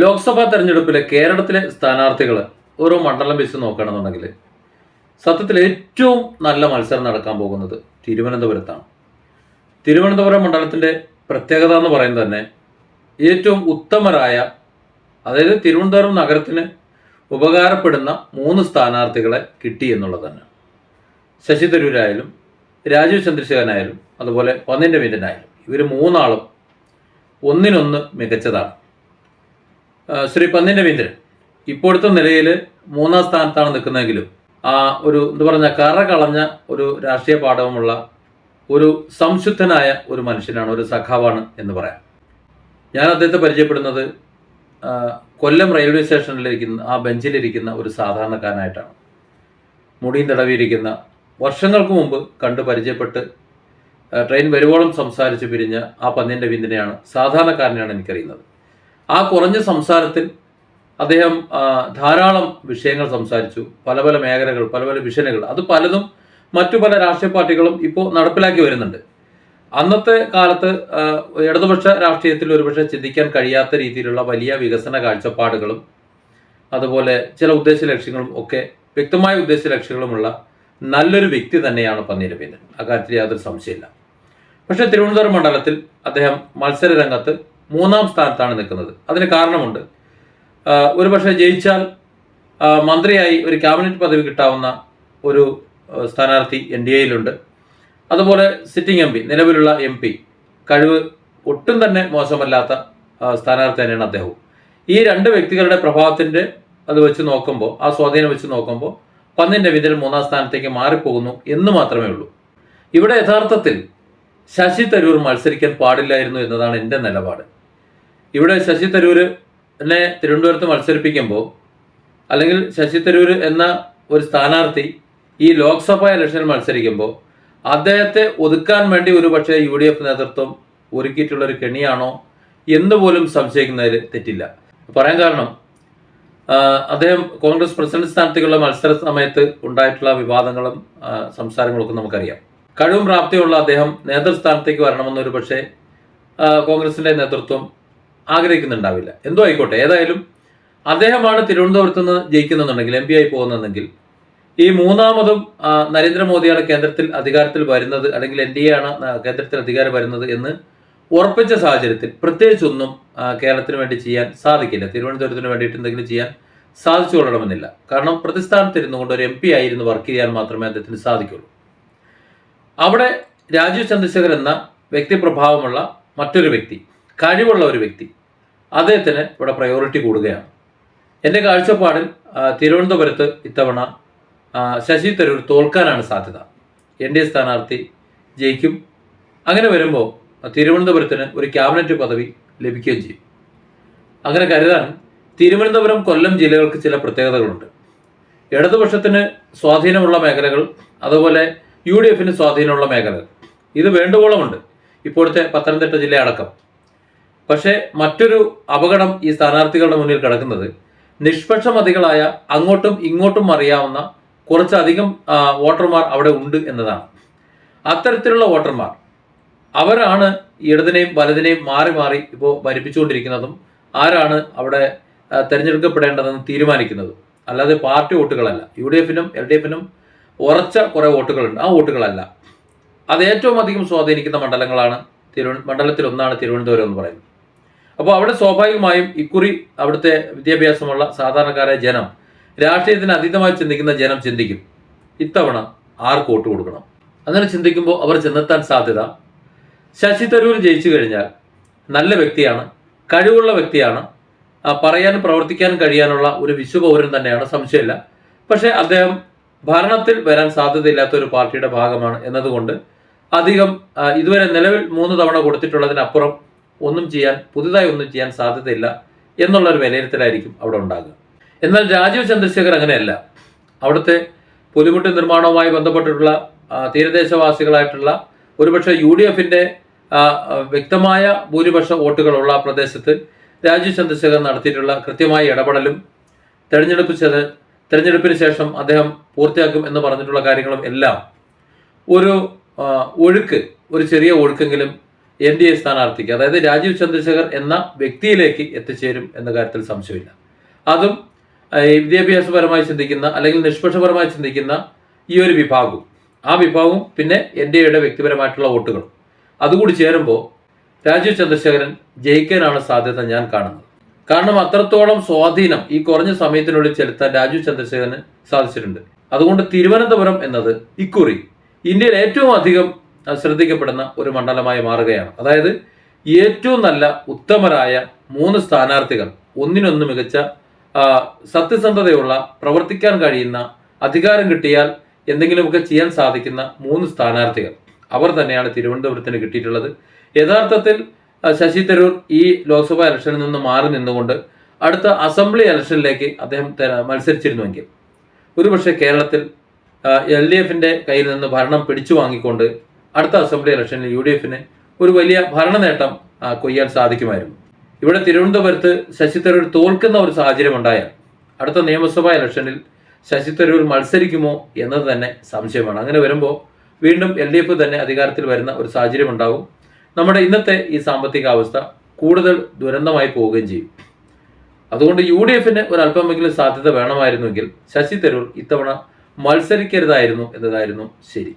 ലോക്സഭാ തെരഞ്ഞെടുപ്പിലെ കേരളത്തിലെ സ്ഥാനാർത്ഥികൾ ഓരോ മണ്ഡലം വെച്ച് നോക്കുകയാണെന്നുണ്ടെങ്കിൽ സത്യത്തിൽ ഏറ്റവും നല്ല മത്സരം നടക്കാൻ പോകുന്നത് തിരുവനന്തപുരത്താണ്. തിരുവനന്തപുരം മണ്ഡലത്തിന്റെ പ്രത്യേകത എന്ന് പറയുന്നത് തന്നെ ഏറ്റവും ഉത്തമരായ അതായത് തിരുവനന്തപുരം നഗരത്തിന് ഉപകാരപ്പെടുന്ന മൂന്ന് സ്ഥാനാർത്ഥികളെ കിട്ടി എന്നുള്ളത് തന്നെ. ശശി തരൂരായാലും രാജീവ് ചന്ദ്രശേഖരനായാലും അതുപോലെ പന്നിന്റെ രവീന്ദ്രനായാലും ഇവർ മൂന്നാളും ഒന്നിനൊന്ന് മികച്ചതാണ്. ശ്രീ പന്നിൻ രവീന്ദ്രൻ ഇപ്പോഴത്തെ നിലയിൽ മൂന്നാം സ്ഥാനത്താണ് നിൽക്കുന്നതെങ്കിലും ആ ഒരു എന്താ പറഞ്ഞ കറ കളഞ്ഞ ഒരു രാഷ്ട്രീയ പാഠവുമുള്ള ഒരു സംശുദ്ധനായ ഒരു മനുഷ്യനാണ് ഒരു സഖാവാണ് എന്ന് പറയാം. ഞാൻ അദ്ദേഹത്തെ പരിചയപ്പെടുന്നത് കൊല്ലം റെയിൽവേ സ്റ്റേഷനിലിരിക്കുന്ന ആ ബെഞ്ചിലിരിക്കുന്ന ഒരു സാധാരണക്കാരനായിട്ടാണ്. മുടിയും തടവിയിരിക്കുന്ന വർഷങ്ങൾക്ക് മുമ്പ് കണ്ട് പരിചയപ്പെട്ട് ട്രെയിൻ വരുവോളം സംസാരിച്ച് പിരിഞ്ഞ ആ പന്നിന്റെ വിന്ദിനെയാണ് സാധാരണക്കാരനെയാണ് എനിക്കറിയുന്നത്. ആ കുറഞ്ഞ സംസാരത്തിൽ അദ്ദേഹം ധാരാളം വിഷയങ്ങൾ സംസാരിച്ചു. പല പല മേഖലകൾ പല പല വിഷനുകൾ അത് പലതും മറ്റു പല രാഷ്ട്രീയ പാർട്ടികളും ഇപ്പോൾ നടപ്പിലാക്കി വരുന്നുണ്ട്. അന്നത്തെ കാലത്ത് ഇടതുപക്ഷ രാഷ്ട്രീയത്തിൽ ഒരുപക്ഷെ ചിന്തിക്കാൻ കഴിയാത്ത രീതിയിലുള്ള വലിയ വികസന കാഴ്ചപ്പാടുകളും അതുപോലെ ചില ഉദ്ദേശ ലക്ഷ്യങ്ങളും ഒക്കെ വ്യക്തമായ ഉദ്ദേശ ലക്ഷ്യങ്ങളുമുള്ള നല്ലൊരു വ്യക്തി തന്നെയാണ് പന്നീർ അക്കാര്യത്തിൽ യാതൊരു സംശയമില്ല പക്ഷേ തിരുവനന്തപുരം മണ്ഡലത്തിൽ അദ്ദേഹം മത്സര രംഗത്ത് മൂന്നാം സ്ഥാനത്താണ് നിൽക്കുന്നത്. അതിന് കാരണമുണ്ട്. ഒരുപക്ഷെ ജയിച്ചാൽ മന്ത്രിയായി ഒരു ക്യാബിനറ്റ് പദവി കിട്ടാവുന്ന ഒരു സ്ഥാനാർത്ഥി എൻ ഡി എയിലുണ്ട്. അതുപോലെ സിറ്റിംഗ് എം പി നിലവിലുള്ള എം പി. കഴിവ് ഒട്ടും തന്നെ മോശമല്ലാത്ത സ്ഥാനാർത്ഥി തന്നെയാണ് അദ്ദേഹവും. ഈ രണ്ട് വ്യക്തികളുടെ പ്രഭാവത്തിന്റെ അത് വെച്ച് നോക്കുമ്പോൾ ആ സ്വാധീനം വെച്ച് നോക്കുമ്പോൾ പന്നിൻ രവീന്ദ്രൻ മൂന്നാം സ്ഥാനത്തേക്ക് മാറിപ്പോകുന്നു എന്ന് മാത്രമേ ഉള്ളൂ. ഇവിടെ യഥാർത്ഥത്തിൽ ശശി തരൂർ മത്സരിക്കാൻ പാടില്ലായിരുന്നു എന്നതാണ് എന്റെ നിലപാട്. ഇവിടെ ശശി തരൂരിനെ തിരുവനന്തപുരത്ത് മത്സരിപ്പിക്കുമ്പോൾ അല്ലെങ്കിൽ ശശി തരൂർ എന്ന ഒരു സ്ഥാനാർത്ഥി ഈ ലോക്സഭാ ഇലക്ഷനിൽ മത്സരിക്കുമ്പോൾ അദ്ദേഹത്തെ ഒതുക്കാൻ വേണ്ടി ഒരു പക്ഷേ യു ഡി എഫ് നേതൃത്വം ഒരുക്കിയിട്ടുള്ള ഒരു കെണിയാണോ എന്ന് പോലും സംശയിക്കുന്നതിൽ തെറ്റില്ല. പറയാൻ കാരണം അദ്ദേഹം കോൺഗ്രസ് പ്രസിഡന്റ് സ്ഥാനത്തേക്കുള്ള മത്സര സമയത്ത് ഉണ്ടായിട്ടുള്ള വിവാദങ്ങളും സംസാരങ്ങളും ഒക്കെ നമുക്കറിയാം. കഴിവും പ്രാപ്തിയുള്ള അദ്ദേഹം നേതൃസ്ഥാനത്തേക്ക് വരണമെന്നൊരു പക്ഷേ കോൺഗ്രസിന്റെ നേതൃത്വം ആഗ്രഹിക്കുന്നുണ്ടാവില്ല. എന്തോ ആയിക്കോട്ടെ ഏതായാലും അദ്ദേഹമാണ് തിരുവനന്തപുരത്ത് നിന്ന് ജയിക്കുന്നുണ്ടെങ്കിൽ എം പി ആയി പോകുന്നതെങ്കിൽ ഈ മൂന്നാമതും നരേന്ദ്രമോദിയാണ് കേന്ദ്രത്തിൽ അധികാരത്തിൽ വരുന്നത് അല്ലെങ്കിൽ എൻ ഡി എ ആണ് കേന്ദ്രത്തിൽ അധികാരം വരുന്നത് എന്ന് ഉറപ്പിച്ച സാഹചര്യത്തിൽ പ്രത്യേകിച്ചൊന്നും കേരളത്തിന് വേണ്ടി ചെയ്യാൻ സാധിക്കില്ല. തിരുവനന്തപുരത്തിന് വേണ്ടിയിട്ട് എന്തെങ്കിലും ചെയ്യാൻ സാധിച്ചു കൊള്ളണമെന്നില്ല കാരണം പ്രതിസ്ഥാനത്തിരുന്നു കൊണ്ട് ഒരു എം പി ആയിരുന്നു വർക്ക് ചെയ്യാൻ മാത്രമേ അദ്ദേഹത്തിന് സാധിക്കുള്ളൂ. അവിടെ രാജീവ് ചന്ദ്രശേഖർ എന്ന വ്യക്തിപ്രഭാവമുള്ള മറ്റൊരു വ്യക്തി കഴിവുള്ള ഒരു വ്യക്തി അദ്ദേഹത്തിന് ഇവിടെ പ്രയോറിറ്റി കൂടുകയാണ്. എന്റെ കാഴ്ചപ്പാടിൽ തിരുവനന്തപുരത്ത് ഇത്തവണ ശശി തരൂർ തോൽക്കാനാണ് സാധ്യത. എൻ ഡി എ സ്ഥാനാർത്ഥി ജയിക്കും. അങ്ങനെ വരുമ്പോൾ തിരുവനന്തപുരത്തിന് ഒരു ക്യാബിനറ്റ് പദവി ലഭിക്കുകയും ചെയ്യും. അങ്ങനെ കരുതാൻ തിരുവനന്തപുരം കൊല്ലം ജില്ലകൾക്ക് ചില പ്രത്യേകതകളുണ്ട്. ഇടതുപക്ഷത്തിന് സ്വാധീനമുള്ള മേഖലകൾ അതുപോലെ യു ഡി എഫിന് സ്വാധീനമുള്ള മേഖലകൾ. ഇത് വേണ്ടുവോളമുണ്ട്. ഇപ്പോഴത്തെ പത്തനംതിട്ട ജില്ല അടക്കം പക്ഷേ മറ്റൊരു അപകടം ഈ സ്ഥാനാർത്ഥികളുടെ മുന്നിൽ കിടക്കുന്നത്. നിഷ്പക്ഷമതികളായ അങ്ങോട്ടും ഇങ്ങോട്ടും അറിയാവുന്ന കുറച്ചധികം വോട്ടർമാർ അവിടെ ഉണ്ട് എന്നതാണ്. അത്തരത്തിലുള്ള വോട്ടർമാർ അവരാണ് ഇടതിനെയും വലതിനെയും മാറി മാറി ഇപ്പോൾ ഭരിപ്പിച്ചുകൊണ്ടിരിക്കുന്നതും ആരാണ് അവിടെ തിരഞ്ഞെടുക്കപ്പെടേണ്ടതെന്ന് തീരുമാനിക്കുന്നതും. അല്ലാതെ പാർട്ടി വോട്ടുകളല്ല. യു ഡി എഫിനും എൽ ഡി എഫിനും ഉറച്ച കുറേ വോട്ടുകളുണ്ട്. ആ വോട്ടുകളല്ല. അത് ഏറ്റവും അധികം സ്വാധീനിക്കുന്ന മണ്ഡലങ്ങളാണ് തിരുവന മണ്ഡലത്തിൽ ഒന്നാണ് തിരുവനന്തപുരം എന്ന് പറയുന്നത്. അപ്പോൾ അവിടെ സ്വാഭാവികമായും ഇക്കുറി അവിടുത്തെ വിദ്യാഭ്യാസമുള്ള സാധാരണക്കാരായ ജനം രാഷ്ട്രീയത്തിന് അതീതമായി ചിന്തിക്കുന്ന ജനം ചിന്തിക്കും. ഇത്തവണ ആർക്ക് വോട്ട് കൊടുക്കണം? അങ്ങനെ ചിന്തിക്കുമ്പോൾ അവർ ചെന്നെത്താൻ സാധ്യത. ശശി തരൂർ ജയിച്ചു കഴിഞ്ഞാൽ നല്ല വ്യക്തിയാണ് കഴിവുള്ള വ്യക്തിയാണ്. പറയാനും പ്രവർത്തിക്കാനും കഴിയാനുള്ള ഒരു വിശ്വപൗരൻ തന്നെയാണ് സംശയമില്ല. പക്ഷേ അദ്ദേഹം ഭരണത്തിൽ വരാൻ സാധ്യതയില്ലാത്ത ഒരു പാർട്ടിയുടെ ഭാഗമാണ് എന്നതുകൊണ്ട് അധികം ഇതുവരെ നിലവിൽ മൂന്ന് തവണ കൊടുത്തിട്ടുള്ളതിനപ്പുറം ഒന്നും ചെയ്യാൻ പുതുതായി ഒന്നും ചെയ്യാൻ സാധ്യതയില്ല എന്നുള്ള ഒരു വിലയിരുത്തലായിരിക്കും അവിടെ ഉണ്ടാകുക. എന്നാൽ രാജീവ് ചന്ദ്രശേഖർ അങ്ങനെയല്ല. അവിടുത്തെ പുലിമുട്ട് നിർമ്മാണവുമായി ബന്ധപ്പെട്ടിട്ടുള്ള തീരദേശവാസികളായിട്ടുള്ള ഒരുപക്ഷെ യു ഡി എഫിന്റെ വ്യക്തമായ ഭൂരിപക്ഷ വോട്ടുകളുള്ള ആ പ്രദേശത്ത് രാജീവ് ചന്ദ്രശേഖർ നടത്തിയിട്ടുള്ള കൃത്യമായ ഇടപെടലും തെരഞ്ഞെടുപ്പ് തെരഞ്ഞെടുപ്പിന് ശേഷം അദ്ദേഹം പൂർത്തിയാക്കും എന്ന് പറഞ്ഞിട്ടുള്ള കാര്യങ്ങളും എല്ലാം ഒരു ഒഴുക്ക് ഒരു ചെറിയ ഒഴുക്കെങ്കിലും എൻ ഡി എ സ്ഥാനാർത്ഥിക്ക് അതായത് രാജീവ് ചന്ദ്രശേഖർ എന്ന വ്യക്തിയിലേക്ക് എത്തിച്ചേരും എന്ന കാര്യത്തിൽ സംശയമില്ല. അതും വിദ്യാഭ്യാസപരമായി ചിന്തിക്കുന്ന അല്ലെങ്കിൽ നിഷ്പക്ഷപരമായി ചിന്തിക്കുന്ന ഈ ഒരു വിഭാഗവും ആ വിഭാഗവും പിന്നെ എൻ ഡി എയുടെ വ്യക്തിപരമായിട്ടുള്ള വോട്ടുകളും. അതുകൂടി ചേരുമ്പോൾ രാജീവ് ചന്ദ്രശേഖരൻ ജയിക്കാനാണ് സാധ്യത ഞാൻ കാണുന്നത്. കാരണം അത്രത്തോളം സ്വാധീനം ഈ കുറഞ്ഞ സമയത്തിനുള്ളിൽ ചെലുത്താൻ രാജീവ് ചന്ദ്രശേഖരന് സാധിച്ചിട്ടുണ്ട്. അതുകൊണ്ട് തിരുവനന്തപുരം എന്നത് ഇക്കുറി ഇന്ത്യയിൽ ഏറ്റവും അധികം ശ്രദ്ധിക്കപ്പെടുന്ന ഒരു മണ്ഡലമായി മാറുകയാണ്. അതായത് ഏറ്റവും നല്ല ഉത്തമരായ മൂന്ന് സ്ഥാനാർത്ഥികൾ ഒന്നിനൊന്ന് മികച്ച സത്യസന്ധതയുള്ള പ്രവർത്തിക്കാൻ കഴിയുന്ന അധികാരം കിട്ടിയാൽ എന്തെങ്കിലുമൊക്കെ ചെയ്യാൻ സാധിക്കുന്ന മൂന്ന് സ്ഥാനാർത്ഥികൾ. അവർ തന്നെയാണ് തിരുവനന്തപുരത്തിന് കിട്ടിയിട്ടുള്ളത്. യഥാർത്ഥത്തിൽ ശശി തരൂർ ഈ ലോക്സഭാ ഇലക്ഷനിൽ നിന്ന് മാറി നിന്നുകൊണ്ട് അടുത്ത അസംബ്ലി ഇലക്ഷനിലേക്ക് അദ്ദേഹം മത്സരിച്ചിരുന്നുവെങ്കിൽ. ഒരുപക്ഷെ കേരളത്തിൽ എൽ ഡി എഫിന്റെ കയ്യിൽ നിന്ന് ഭരണം പിടിച്ചു വാങ്ങിക്കൊണ്ട് അടുത്ത അസംബ്ലി ഇലക്ഷനിൽ യു ഡി എഫിന് ഒരു വലിയ ഭരണ നേട്ടം കൊയ്യാൻ സാധിക്കുമായിരുന്നു. ഇവിടെ തിരുവനന്തപുരത്ത് ശശി തരൂർ തോൽക്കുന്ന ഒരു സാഹചര്യം ഉണ്ടായാൽ അടുത്ത നിയമസഭാ ഇലക്ഷനിൽ ശശി തരൂർ മത്സരിക്കുമോ എന്നത് തന്നെ സംശയമാണ്. അങ്ങനെ വരുമ്പോൾ വീണ്ടും എൽ ഡി എഫ് തന്നെ അധികാരത്തിൽ വരുന്ന ഒരു സാഹചര്യം ഉണ്ടാകും നമ്മുടെ ഇന്നത്തെ ഈ സാമ്പത്തിക അവസ്ഥ കൂടുതൽ ദുരന്തമായി പോവുകയും ചെയ്യും. അതുകൊണ്ട് യു ഡി എഫിന് ഒരല്പമെങ്കിലും സാധ്യത വേണമായിരുന്നുവെങ്കിൽ ശശി തരൂർ ഇത്തവണ മത്സരിക്കരുതായിരുന്നു എന്നതായിരുന്നു ശരി.